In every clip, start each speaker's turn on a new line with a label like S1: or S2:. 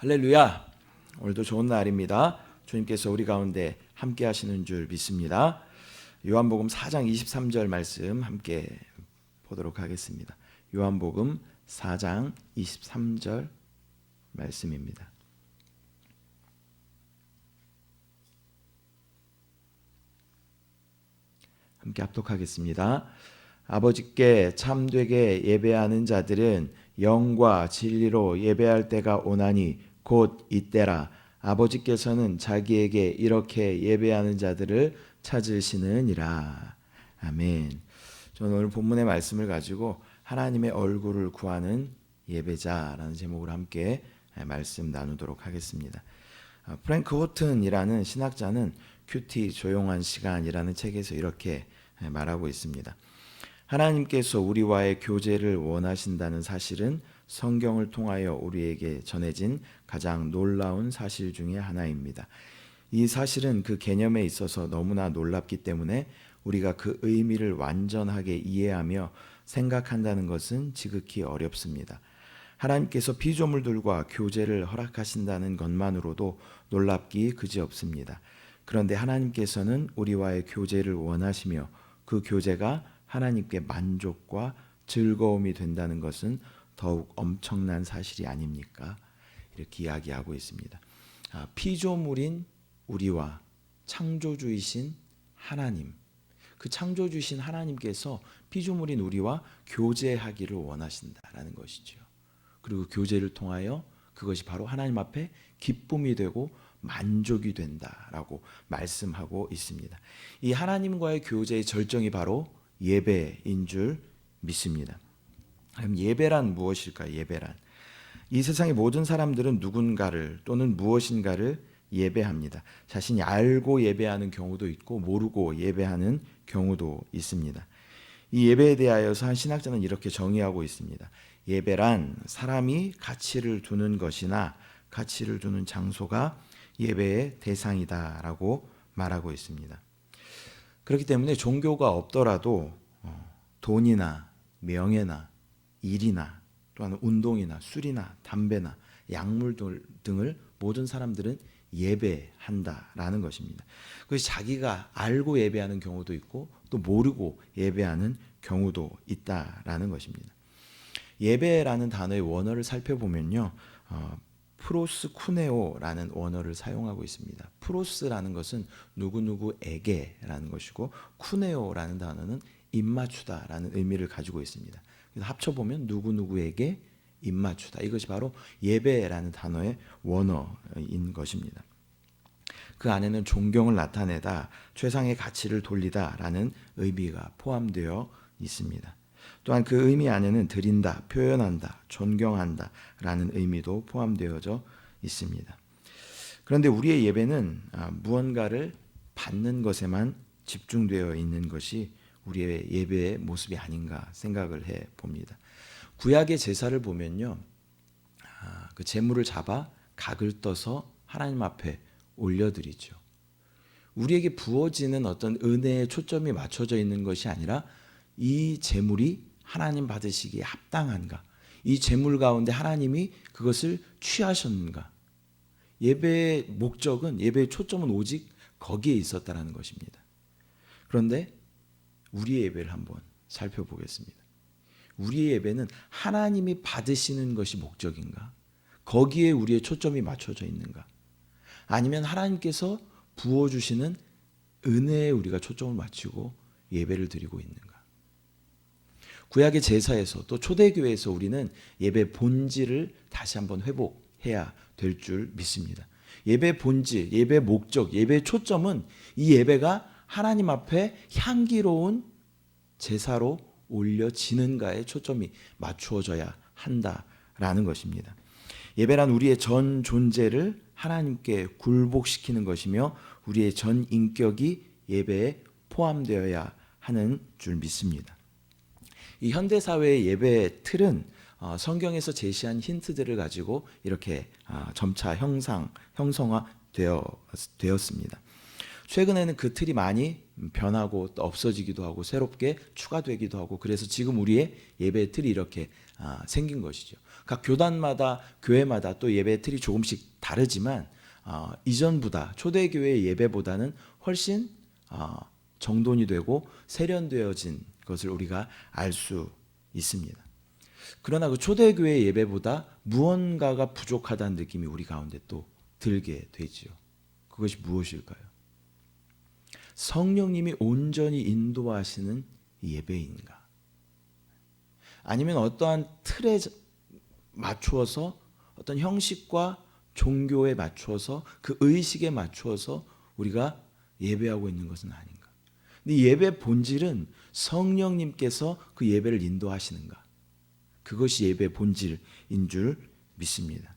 S1: 할렐루야. 오늘도 좋은 날입니다. 주님께서 우리 가운데 함께 하시는 줄 믿습니다. 요한복음 4장 23절 말씀 함께 보도록 하겠습니다. 요한복음 4장 23절 말씀입니다. 함께 합독하겠습니다. 아버지께 참되게 예배하는 자들은 영과 진리로 예배할 때가 오나니 곧 이때라 아버지께서는 자기에게 이렇게 예배하는 자들을 찾으시느니라 아멘. 저는 오늘 본문의 말씀을 가지고 하나님의 얼굴을 구하는 예배자라는 제목으로 함께 말씀 나누도록 하겠습니다. 아, 프랭크 호튼이라는 신학자는 큐티 조용한 시간이라는 책에서 이렇게 말하고 있습니다. 하나님께서 우리와의 교제를 원하신다는 사실은 성경을 통하여 우리에게 전해진 가장 놀라운 사실 중의 하나입니다. 이 사실은 그 개념에 있어서 너무나 놀랍기 때문에 우리가 그 의미를 완전하게 이해하며 생각한다는 것은 지극히 어렵습니다. 하나님께서 피조물들과 교제를 허락하신다는 것만으로도 놀랍기 그지없습니다. 그런데 하나님께서는 우리와의 교제를 원하시며 그 교제가 하나님께 만족과 즐거움이 된다는 것은 더욱 엄청난 사실이 아닙니까? 이렇게 이야기하고 있습니다. 아, 피조물인 우리와 창조주이신 하나님, 그 창조주신 하나님께서 피조물인 우리와 교제하기를 원하신다라는 것이죠. 그리고 교제를 통하여 그것이 바로 하나님 앞에 기쁨이 되고 만족이 된다라고 말씀하고 있습니다. 이 하나님과의 교제의 절정이 바로 예배인 줄 믿습니다. 그럼 예배란 무엇일까? 예배란 이 세상의 모든 사람들은 누군가를 또는 무엇인가를 예배합니다. 자신이 알고 예배하는 경우도 있고 모르고 예배하는 경우도 있습니다. 이 예배에 대하여서 한 신학자는 이렇게 정의하고 있습니다. 예배란 사람이 가치를 두는 것이나 가치를 두는 장소가 예배의 대상이다라고 말하고 있습니다. 그렇기 때문에 종교가 없더라도 어, 돈이나 명예나 일이나 또한 운동이나 술이나 담배나 약물 등을 모든 사람들은 예배한다라는 것입니다. 그것이 자기가 알고 예배하는 경우도 있고 또 모르고 예배하는 경우도 있다라는 것입니다. 예배라는 단어의 원어를 살펴보면요. 어, 프로스 쿠네오라는 원어를 사용하고 있습니다. 프로스라는 것은 누구누구에게라는 것이고 쿠네오라는 단어는 입맞추다라는 의미를 가지고 있습니다. 합쳐보면 누구누구에게 입맞추다. 이것이 바로 예배라는 단어의 원어인 것입니다. 그 안에는 존경을 나타내다, 최상의 가치를 돌리다 라는 의미가 포함되어 있습니다. 또한 그 의미 안에는 드린다, 표현한다, 존경한다 라는 의미도 포함되어져 있습니다. 그런데 우리의 예배는 아, 무언가를 받는 것에만 집중되어 있는 것이 우리의 예배의 모습이 아닌가 생각을 해 봅니다. 구약의 제사를 보면요, 아, 그 제물을 잡아 각을 떠서 하나님 앞에 올려드리죠. 우리에게 부어지는 어떤 은혜의 초점이 맞춰져 있는 것이 아니라 이 제물이 하나님 받으시기에 합당한가? 이 제물 가운데 하나님이 그것을 취하셨는가? 예배의 목적은 예배의 초점은 오직 거기에 있었다라는 것입니다. 그런데 우리의 예배를 한번 살펴보겠습니다. 우리의 예배는 하나님이 받으시는 것이 목적인가? 거기에 우리의 초점이 맞춰져 있는가? 아니면 하나님께서 부어주시는 은혜에 우리가 초점을 맞추고 예배를 드리고 있는가? 구약의 제사에서 또 초대교회에서 우리는 예배 본질을 다시 한번 회복해야 될 줄 믿습니다. 예배 본질, 예배 목적, 예배 초점은 이 예배가 하나님 앞에 향기로운 제사로 올려지는가에 초점이 맞추어져야 한다라는 것입니다. 예배란 우리의 전 존재를 하나님께 굴복시키는 것이며 우리의 전 인격이 예배에 포함되어야 하는 줄 믿습니다. 이 현대 사회의 예배 틀은 어, 성경에서 제시한 힌트들을 가지고 이렇게 아, 점차 형상 형성화 되었습니다. 최근에는 그 틀이 많이 변하고 또 없어지기도 하고 새롭게 추가되기도 하고 그래서 지금 우리의 예배 틀이 이렇게 아, 생긴 것이죠. 각 교단마다 교회마다 또 예배 틀이 조금씩 다르지만 어, 이전보다 초대교회 예배보다는 훨씬 어, 정돈이 되고 세련되어진 것을 우리가 알 수 있습니다. 그러나 그 초대교회 예배보다 무언가가 부족하다는 느낌이 우리 가운데 또 들게 되지요. 그것이 무엇일까요? 성령님이 온전히 인도하시는 예배인가? 아니면 어떠한 틀에 맞추어서 어떤 형식과 종교에 맞추어서 그 의식에 맞추어서 우리가 예배하고 있는 것은 아닌가? 근데 예배 본질은 성령님께서 그 예배를 인도하시는가? 그것이 예배 본질인 줄 믿습니다.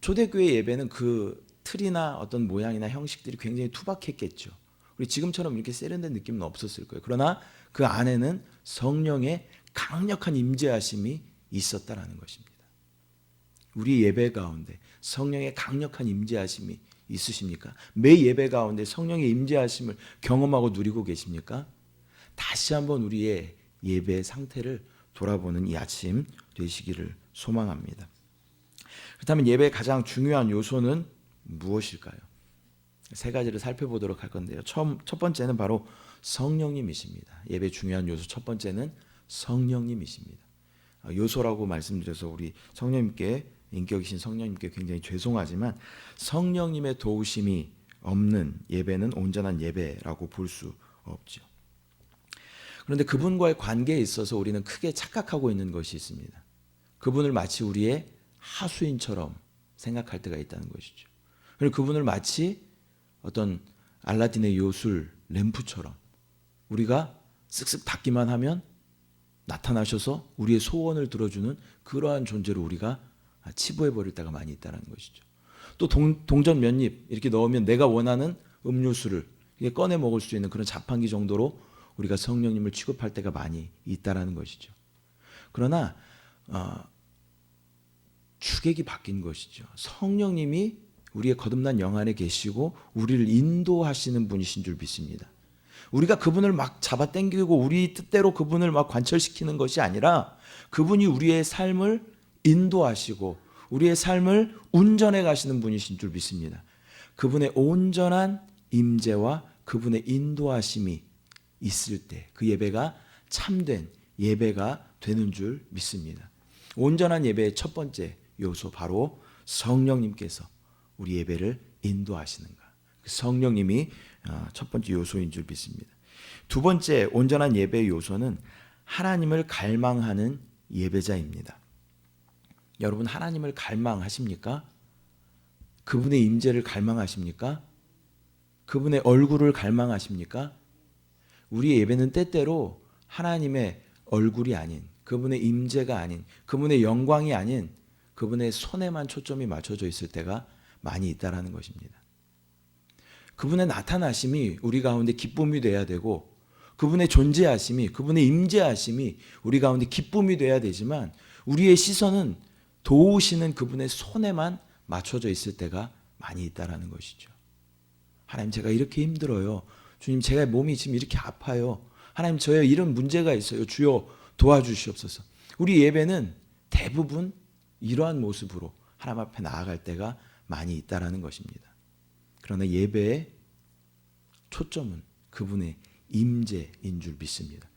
S1: 초대교회 예배는 그 틀이나 어떤 모양이나 형식들이 굉장히 투박했겠죠. 우리 지금처럼 이렇게 세련된 느낌은 없었을 거예요. 그러나 그 안에는 성령의 강력한 임재하심이 있었다라는 것입니다. 우리 예배 가운데 성령의 강력한 임재하심이 있으십니까? 매 예배 가운데 성령의 임재하심을 경험하고 누리고 계십니까? 다시 한번 우리의 예배 상태를 돌아보는 이 아침 되시기를 소망합니다. 그렇다면 예배의 가장 중요한 요소는 무엇일까요? 세 가지를 살펴보도록 할 건데요. 처음 첫 번째는 바로 성령님이십니다. 예배 중요한 요소 첫 번째는 성령님이십니다. 어, 요소라고 말씀드려서 우리 성령님께 인격이신 성령님께 굉장히 죄송하지만 성령님의 도우심이 없는 예배는 온전한 예배라고 볼 수 없죠. 그런데 그분과의 관계에 있어서 우리는 크게 착각하고 있는 것이 있습니다. 그분을 마치 우리의 하수인처럼 생각할 때가 있다는 것이죠. 그리고 그분을 마치 어떤 알라딘의 요술 램프처럼 우리가 쓱쓱 닫기만 하면 나타나셔서 우리의 소원을 들어주는 그러한 존재로 우리가 치부해 버릴 때가 많이 있다는 것이죠. 또 동, 동전 몇 입 이렇게 넣으면 내가 원하는 음료수를 꺼내 먹을 수 있는 그런 자판기 정도로 우리가 성령님을 취급할 때가 많이 있다라는 것이죠. 그러나 어, 주객이 바뀐 것이죠. 성령님이 우리의 거듭난 영 안에 계시고 우리를 인도하시는 분이신 줄 믿습니다. 우리가 그분을 막 잡아 당기고 우리 뜻대로 그분을 막 관철시키는 것이 아니라 그분이 우리의 삶을 인도하시고 우리의 삶을 운전해 가시는 분이신 줄 믿습니다. 그분의 온전한 임재와 그분의 인도하심이 있을 때 그 예배가 참된 예배가 되는 줄 믿습니다. 온전한 예배의 첫 번째 요소 바로 성령님께서 우리 예배를 인도하시는가. 그 성령님이 어, 첫 번째 요소인 줄 믿습니다. 두 번째 온전한 예배의 요소는 하나님을 갈망하는 예배자입니다. 여러분 하나님을 갈망하십니까? 그분의 임재를 갈망하십니까? 그분의 얼굴을 갈망하십니까? 우리의 예배는 때때로 하나님의 얼굴이 아닌 그분의 임재가 아닌 그분의 영광이 아닌 그분의 손에만 초점이 맞춰져 있을 때가 많이 있다라는 것입니다. 그분의 나타나심이 우리 가운데 기쁨이 돼야 되고 그분의 존재하심이 그분의 임재하심이 우리 가운데 기쁨이 돼야 되지만 우리의 시선은 도우시는 그분의 손에만 맞춰져 있을 때가 많이 있다라는 것이죠. 하나님 제가 이렇게 힘들어요. 주님 제가 몸이 지금 이렇게 아파요. 하나님 저의 이런 문제가 있어요. 주여 도와주시옵소서. 우리 예배는 대부분 이러한 모습으로 하나님 앞에 나아갈 때가 많이 있다라는 것입니다. 그러나 예배의 초점은 그분의 임재인 줄 믿습니다.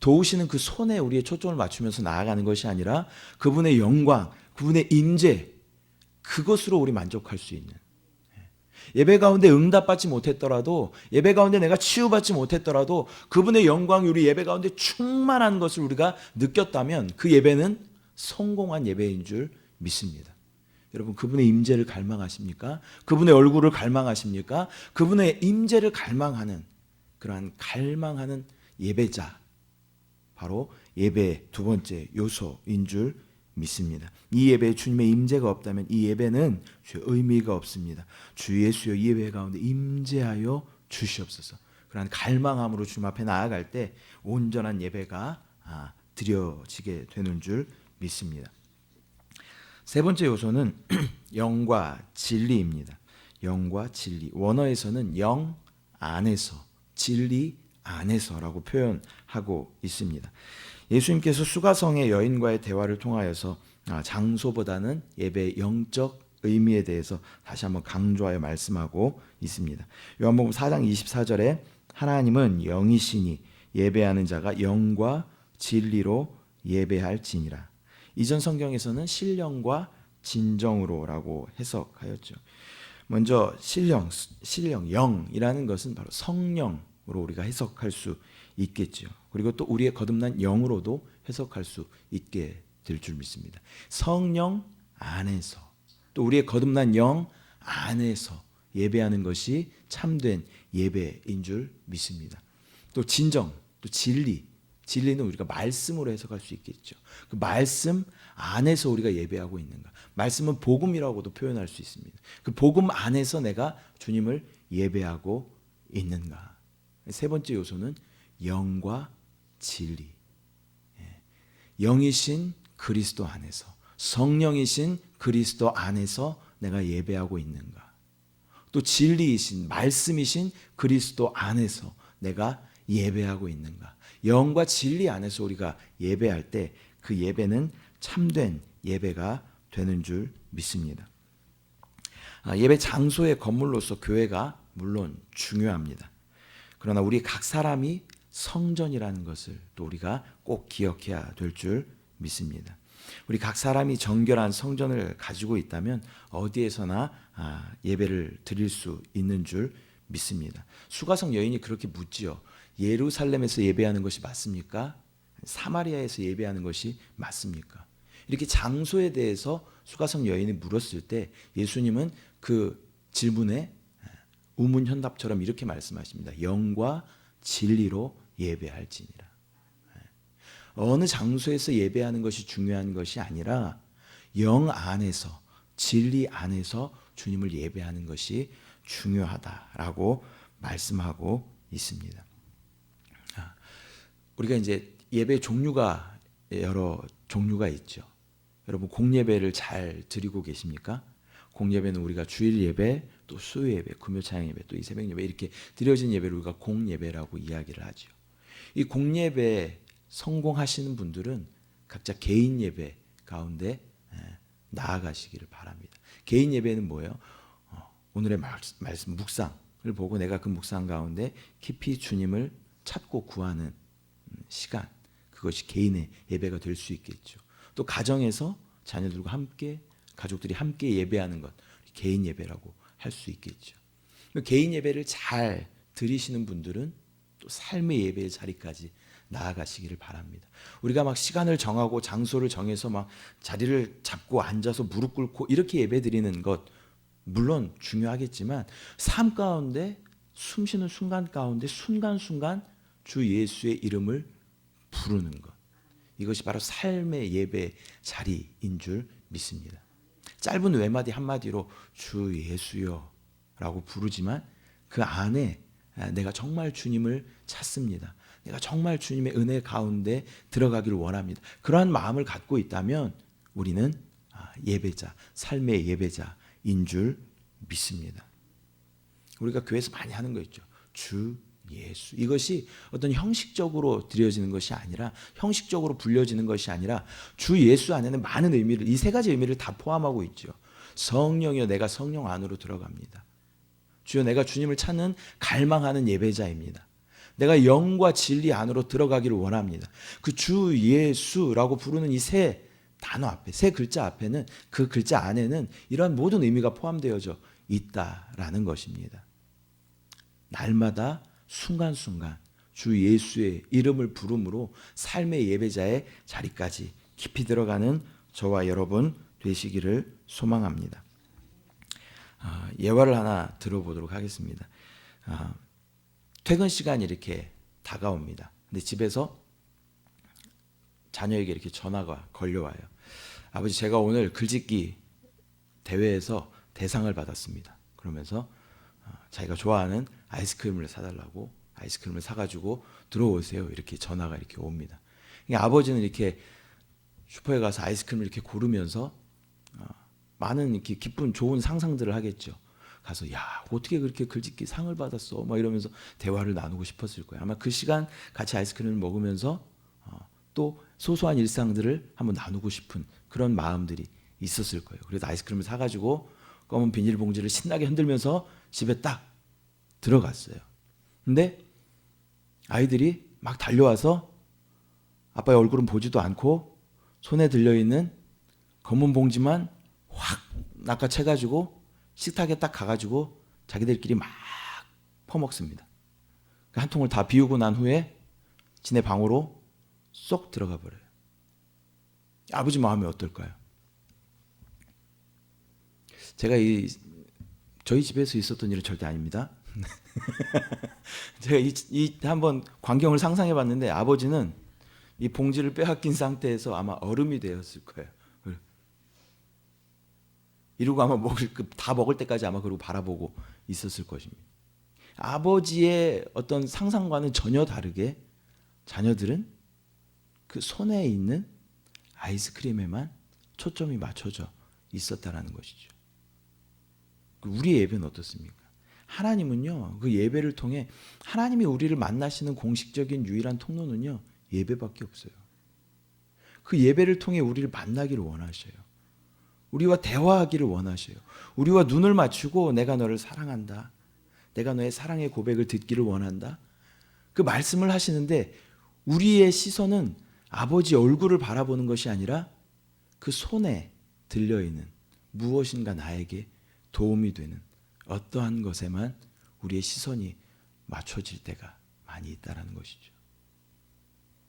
S1: 도우시는 그 손에 우리의 초점을 맞추면서 나아가는 것이 아니라 그분의 영광, 그분의 임재 그것으로 우리 만족할 수 있는 예배 가운데 응답받지 못했더라도 예배 가운데 내가 치유받지 못했더라도 그분의 영광이 우리 예배 가운데 충만한 것을 우리가 느꼈다면 그 예배는 성공한 예배인 줄 믿습니다. 여러분 그분의 임재를 갈망하십니까? 그분의 얼굴을 갈망하십니까? 그분의 임재를 갈망하는 그러한 갈망하는 예배자 바로 예배의 두 번째 요소인 줄 믿습니다. 이 예배에 주님의 임재가 없다면 이 예배는 의미가 없습니다. 주 예수여 이 예배 가운데 임재하여 주시옵소서. 그러한 갈망함으로 주님 앞에 나아갈 때 온전한 예배가 아, 드려지게 되는 줄 믿습니다. 세 번째 요소는 영과 진리입니다. 영과 진리. 원어에서는 영 안에서, 진리 안에서라고 표현하고 있습니다. 예수님께서 수가성의 여인과의 대화를 통하여서 아, 장소보다는 예배의 영적 의미에 대해서 다시 한번 강조하여 말씀하고 있습니다. 요한복음 4장 24절에 하나님은 영이시니 예배하는 자가 영과 진리로 예배할지니라. 이전 성경에서는 신령과 진정으로라고 해석하였죠. 먼저 신령, 신령, 영이라는 것은 바로 성령으로 우리가 해석할 수 있겠죠. 그리고 또 우리의 거듭난 영으로도 해석할 수 있게 될 줄 믿습니다. 성령 안에서 또 우리의 거듭난 영 안에서 예배하는 것이 참된 예배인 줄 믿습니다. 또 진정, 또 진리, 진리는 우리가 말씀으로 해석할 수 있겠죠. 그 말씀 안에서 우리가 예배하고 있는가. 말씀은 복음이라고도 표현할 수 있습니다. 그 복음 안에서 내가 주님을 예배하고 있는가. 세 번째 요소는 영과 진리. 예. 영이신 그리스도 안에서 성령이신 그리스도 안에서 내가 예배하고 있는가. 또 진리이신 말씀이신 그리스도 안에서 내가 예배하고 있는가. 영과 진리 안에서 우리가 예배할 때 그 예배는 참된 예배가 되는 줄 믿습니다. 아, 예배 장소의 건물로서 교회가 물론 중요합니다. 그러나 우리 각 사람이 성전이라는 것을 또 우리가 꼭 기억해야 될 줄 믿습니다. 우리 각 사람이 정결한 성전을 가지고 있다면 어디에서나 아, 예배를 드릴 수 있는 줄 믿습니다. 수가성 여인이 그렇게 묻지요. 예루살렘에서 예배하는 것이 맞습니까? 사마리아에서 예배하는 것이 맞습니까? 이렇게 장소에 대해서 수가성 여인이 물었을 때 예수님은 그 질문에 우문 현답처럼 이렇게 말씀하십니다. 영과 진리로 예배할지니라. 어느 장소에서 예배하는 것이 중요한 것이 아니라 영 안에서 진리 안에서 주님을 예배하는 것이 중요하다라고 말씀하고 있습니다. 아, 우리가 이제 예배 종류가 여러 종류가 있죠. 여러분 공예배를 잘 드리고 계십니까? 공예배는 우리가 주일 예배, 또 수요 예배, 금요 찬양 예배, 또 이 새벽 예배 이렇게 드려진 예배를 우리가 공예배라고 이야기를 하죠. 이 공예배 성공하시는 분들은 각자 개인 예배 가운데 나아가시기를 바랍니다. 개인 예배는 뭐예요? 어, 오늘의 말씀 묵상을 보고 내가 그 묵상 가운데 깊이 주님을 찾고 구하는 음, 시간 그것이 개인의 예배가 될 수 있겠죠. 또 가정에서 자녀들과 함께 가족들이 함께 예배하는 것 개인 예배라고 할 수 있겠죠. 개인 예배를 잘 드리시는 분들은 또 삶의 예배의 자리까지 나아가시기를 바랍니다. 우리가 막 시간을 정하고 장소를 정해서 막 자리를 잡고 앉아서 무릎 꿇고 이렇게 예배 드리는 것 물론 중요하겠지만 삶 가운데 숨 쉬는 순간 가운데 순간순간 주 예수의 이름을 부르는 것. 이것이 바로 삶의 예배 자리인 줄 믿습니다. 짧은 외마디 한마디로 주 예수여 라고 부르지만 그 안에 내가 정말 주님을 찾습니다. 내가 정말 주님의 은혜 가운데 들어가기를 원합니다. 그러한 마음을 갖고 있다면 우리는 아, 예배자, 삶의 예배자인 줄 믿습니다. 우리가 교회에서 많이 하는 거 있죠. 주 예수. 이것이 어떤 형식적으로 드려지는 것이 아니라 형식적으로 불려지는 것이 아니라 주 예수 안에는 많은 의미를 이 세 가지 의미를 다 포함하고 있죠. 성령이여 내가 성령 안으로 들어갑니다. 주여 내가 주님을 찾는 갈망하는 예배자입니다. 내가 영과 진리 안으로 들어가기를 원합니다. 그 주 예수라고 부르는 이 세 단어 앞에, 세 글자 앞에는 그 글자 안에는 이러한 모든 의미가 포함되어져 있다라는 것입니다. 날마다 순간순간 주 예수의 이름을 부름으로 삶의 예배자의 자리까지 깊이 들어가는 저와 여러분 되시기를 소망합니다. 아, 예화를 하나 들어보도록 하겠습니다. 아, 퇴근 시간이 이렇게 다가옵니다. 근데 집에서 자녀에게 이렇게 전화가 걸려와요. 아버지 제가 오늘 글짓기 대회에서 대상을 받았습니다. 그러면서 어, 자기가 좋아하는 아이스크림을 사달라고 아이스크림을 사가지고 들어오세요. 이렇게 전화가 이렇게 옵니다. 아버지는 이렇게 슈퍼에 가서 아이스크림을 이렇게 고르면서 어, 많은 이렇게 기쁜 좋은 상상들을 하겠죠. 가서 야 어떻게 그렇게 글짓기 상을 받았어? 막 이러면서 대화를 나누고 싶었을 거예요. 아마 그 시간 같이 아이스크림을 먹으면서 어, 또 소소한 일상들을 한번 나누고 싶은 그런 마음들이 있었을 거예요. 그래서 아이스크림을 사가지고 검은 비닐봉지를 신나게 흔들면서 집에 딱 들어갔어요. 근데 아이들이 막 달려와서 아빠의 얼굴은 보지도 않고 손에 들려있는 검은 봉지만 확 낚아채가지고 식탁에 딱 가가지고 자기들끼리 막 퍼먹습니다. 그한 통을 다 비우고 난 후에 지네 방으로 쏙 들어가 버려요. 아버지 마음이 어떨까요? 제가 이 저희 집에서 있었던 일은 절대 아닙니다. 제가 이, 이 한번 광경을 상상해 봤는데 아버지는 이 봉지를 빼앗긴 상태에서 아마 얼음이 되었을 거예요. 이러고 아마 먹을 그다 먹을 때까지 아마 그러고 바라보고 있었을 것입니다. 아버지의 어떤 상상과는 전혀 다르게 자녀들은 그 손에 있는 아이스크림에만 초점이 맞춰져 있었다라는 것이죠. 우리의 예배는 어떻습니까? 하나님은요, 그 예배를 통해 하나님이 우리를 만나시는 공식적인 유일한 통로는요, 예배밖에 없어요. 그 예배를 통해 우리를 만나기를 원하셔요. 우리와 대화하기를 원하셔요. 우리와 눈을 맞추고 내가 너를 사랑한다. 내가 너의 사랑의 고백을 듣기를 원한다. 그 말씀을 하시는데 우리의 시선은 아버지 얼굴을 바라보는 것이 아니라 그 손에 들려있는 무엇인가 나에게 도움이 되는 어떠한 것에만 우리의 시선이 맞춰질 때가 많이 있다라는 것이죠.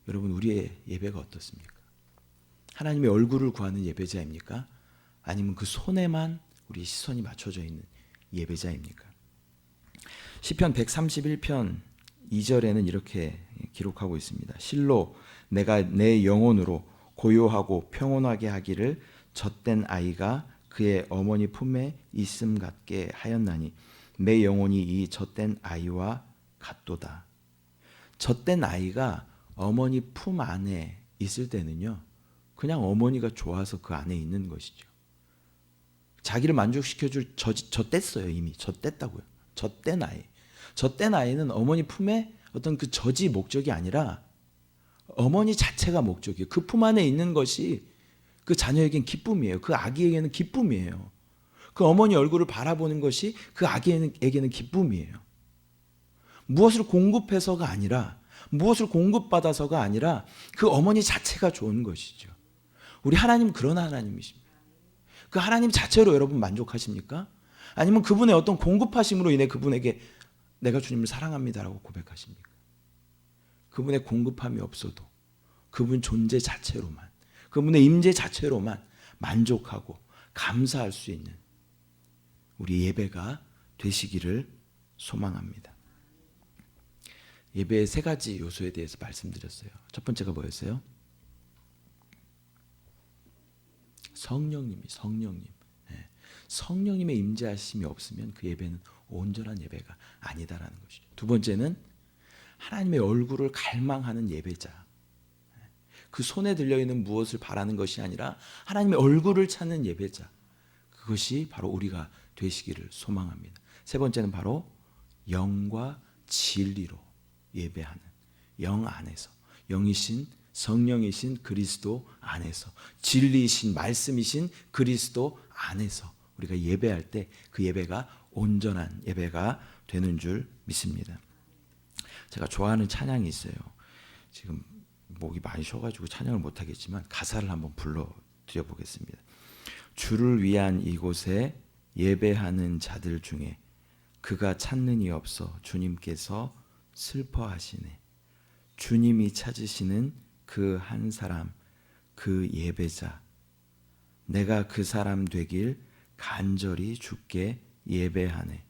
S1: 여러분 우리의 예배가 어떻습니까? 하나님의 얼굴을 구하는 예배자입니까? 아니면 그 손에만 우리 시선이 맞춰져 있는 예배자입니까? 시편 131편 2절에는 이렇게 기록하고 있습니다. 실로 내가 내 영혼으로 고요하고 평온하게 하기를 젖된 아이가 그의 어머니 품에 있음 같게 하였나니 내 영혼이 이 젖된 아이와 같도다. 젖된 아이가 어머니 품 안에 있을 때는요. 그냥 어머니가 좋아서 그 안에 있는 것이죠. 자기를 만족시켜 줄 저, 젖댔어요 이미 젖댔다고요. 젖댄 아이. 젖댄 아이는 어머니 품에 어떤 그 젖이 목적이 아니라 어머니 자체가 목적이에요. 그 품 안에 있는 것이 그 자녀에겐 기쁨이에요. 그 아기에게는 기쁨이에요. 그 어머니 얼굴을 바라보는 것이 그 아기에게는 기쁨이에요. 무엇을 공급해서가 아니라 무엇을 공급받아서가 아니라 그 어머니 자체가 좋은 것이죠. 우리 하나님 그런 하나님이십니다. 그 하나님 자체로 여러분 만족하십니까? 아니면 그분의 어떤 공급하심으로 인해 그분에게 내가 주님을 사랑합니다라고 고백하십니까? 그분의 공급함이 없어도 그분 존재 자체로만 그분의 임재 자체로만 만족하고 감사할 수 있는 우리 예배가 되시기를 소망합니다. 예배의 세 가지 요소에 대해서 말씀드렸어요. 첫 번째가 뭐였어요? 성령님이 성령님. 예. 성령님의 임재하심이 없으면 그 예배는 온전한 예배가 아니다라는 것이죠. 두 번째는 하나님의 얼굴을 갈망하는 예배자. 예. 그 손에 들려 있는 무엇을 바라는 것이 아니라 하나님의 얼굴을 찾는 예배자. 그것이 바로 우리가 되시기를 소망합니다. 세 번째는 바로 영과 진리로 예배하는 영 안에서 영이신 성령이신 그리스도 안에서 진리이신 말씀이신 그리스도 안에서 우리가 예배할 때 그 예배가 온전한 예배가 되는 줄 믿습니다. 제가 좋아하는 찬양이 있어요. 지금 목이 많이 쉬어가지고 찬양을 못하겠지만 가사를 한번 불러 드려 보겠습니다. 주를 위한 이곳에 예배하는 자들 중에 그가 찾는 이 없어 주님께서 슬퍼하시네. 주님이 찾으시는 그 한 사람, 그 예배자. 내가 그 사람 되길 간절히 주께 예배하네.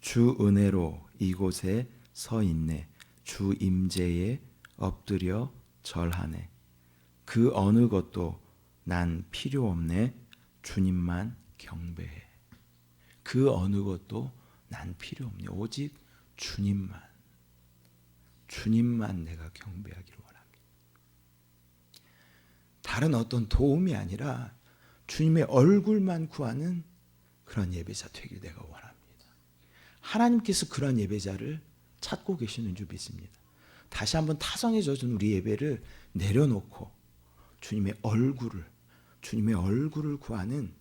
S1: 주 은혜로 이곳에 서 있네. 주 임재에 엎드려 절하네. 그 어느 것도 난 필요 없네. 주님만 경배해. 그 어느 것도 난 필요 없네. 오직 주님만. 주님만 내가 경배하기를 원합니다. 다른 어떤 도움이 아니라 주님의 얼굴만 구하는 그런 예배자 되길 내가 원합니다. 하나님께서 그런 예배자를 찾고 계시는 줄 믿습니다. 다시 한번 타성에 젖은 우리 예배를 내려놓고 주님의 얼굴을 주님의 얼굴을 구하는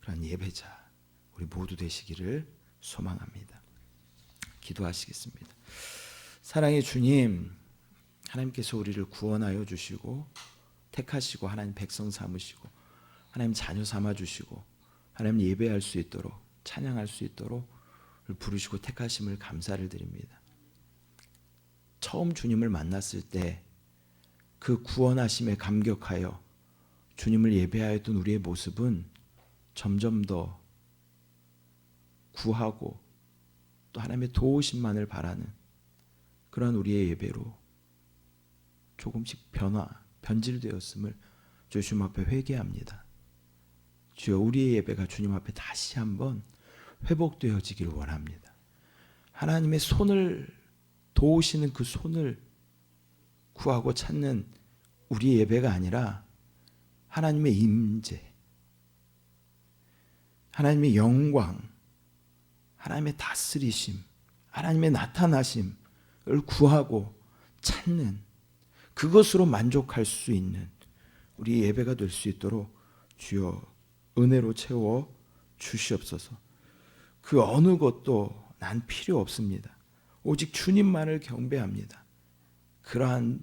S1: 그런 예배자 우리 모두 되시기를 소망합니다. 기도하시겠습니다. 사랑의 주님, 하나님께서 우리를 구원하여 주시고 택하시고 하나님 백성 삼으시고 하나님 자녀 삼아 주시고 하나님 예배할 수 있도록 찬양할 수 있도록 부르시고 택하심을 감사를 드립니다. 처음 주님을 만났을 때 그 구원하심에 감격하여 주님을 예배하였던 우리의 모습은 점점 더 구하고 또 하나님의 도우심만을 바라는 그러한 우리의 예배로 조금씩 변화, 변질되었음을 주님 앞에 회개합니다. 주여 우리의 예배가 주님 앞에 다시 한번 회복되어지기를 원합니다. 하나님의 손을 도우시는 그 손을 구하고 찾는 우리의 예배가 아니라 하나님의 임재, 하나님의 영광, 하나님의 다스리심, 하나님의 나타나심을 구하고 찾는 그것으로 만족할 수 있는 우리 예배가 될 수 있도록 주여 은혜로 채워 주시옵소서. 그 어느 것도 난 필요 없습니다. 오직 주님만을 경배합니다. 그러한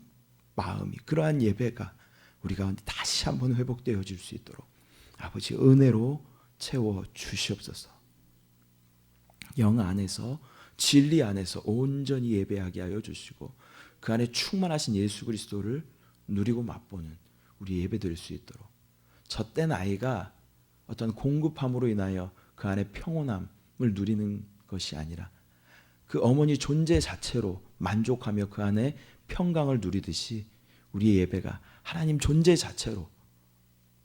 S1: 마음이, 그러한 예배가 우리 가운데 다시 한번 회복되어질 수 있도록 아버지 은혜로 채워 주시옵소서. 영 안에서 진리 안에서 온전히 예배하게 하여 주시고 그 안에 충만하신 예수 그리스도를 누리고 맛보는 우리 예배될 수 있도록 젖된 아이가 어떤 공급함으로 인하여 그 안에 평온함을 누리는 것이 아니라 그 어머니 존재 자체로 만족하며 그 안에 평강을 누리듯이 우리의 예배가 하나님 존재 자체로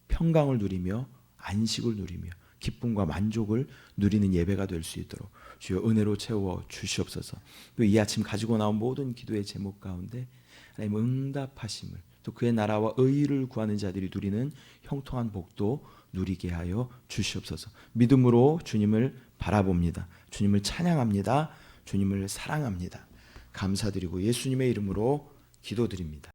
S1: 평강을 누리며 안식을 누리며 기쁨과 만족을 누리는 예배가 될 수 있도록 주여 은혜로 채워 주시옵소서. 또 이 아침 가지고 나온 모든 기도의 제목 가운데 하나님 응답하심을 또 그의 나라와 의를 구하는 자들이 누리는 형통한 복도 누리게 하여 주시옵소서. 믿음으로 주님을 바라봅니다. 주님을 찬양합니다. 주님을 사랑합니다. 감사드리고 예수님의 이름으로 기도드립니다.